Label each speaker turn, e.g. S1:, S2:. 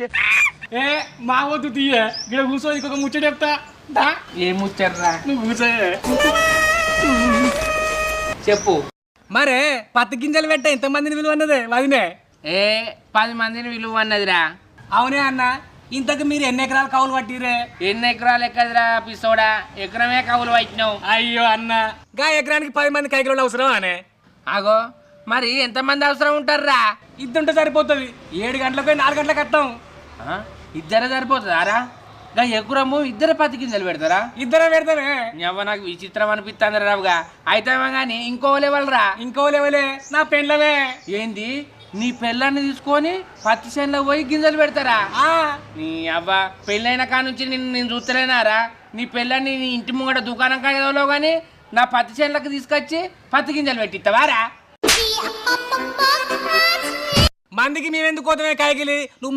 S1: ఏ మా వద్దు తీయ. ఇక్కడ కూర్చో ఇంకొక ముచ్చట చెప్తా. దా.
S2: ఏం ముచ్చర్రా
S1: నువ్వు కూర్చో
S2: చెప్పు.
S1: మరే పత్తి గింజలు పెట్ట ఎంతమందిని విలువ అన్నదే వదినే.
S2: ఏ పది మందిని విలువ అన్నదిరా
S1: అవునే అన్న ఇంతకు మీరు ఎన్ని ఎకరాలు కౌలు పట్టిరే
S2: ఎన్ని ఎకరాలు ఎక్కదిరా పిసోడా? ఎకరమే కవులు పట్టినావు.
S1: అయ్యో అన్న. గా ఎకరానికి పది మంది కైకిలోళ్ళు అవసరం అనే?
S2: ఆగో మరి ఎంతమంది అవసరం ఉంటారా
S1: ఇద్దుంటే సరిపోతుంది. ఏడు గంటలకు నాలుగు గంటలకు వస్తాం
S2: ఇద్దరే సరిపోతుందారా గా ఎకురము ఇద్దరు పత్తి గింజలు పెడతారా?
S1: ఇద్దరే పెడతామే
S2: ఎవ నాకు విచిత్రం అనిపిస్తుంది రావుగా. అయితే కానీ ఇంకో లెవెల్ రా
S1: ఇంకో లేవలే నా పెళ్ళవే.
S2: ఏంది? నీ పెళ్ళాన్ని తీసుకొని పత్తి చేనులో పోయి గింజలు పెడతారా?
S1: ఆ,
S2: నీ అవ్వ పెళ్ళైన కాడ నుంచి నిన్ను నేను చూస్తలేనారా నీ పెళ్ళని నీ ఇంటి ముంగట దుకాణం కాడలో కానీ నా పత్తి చేనులకు తీసుకొచ్చి పత్తి గింజలు పెట్టిస్తావారా
S1: మందికి మేమెందుకు పోతామే కాయకిలి? నువ్వు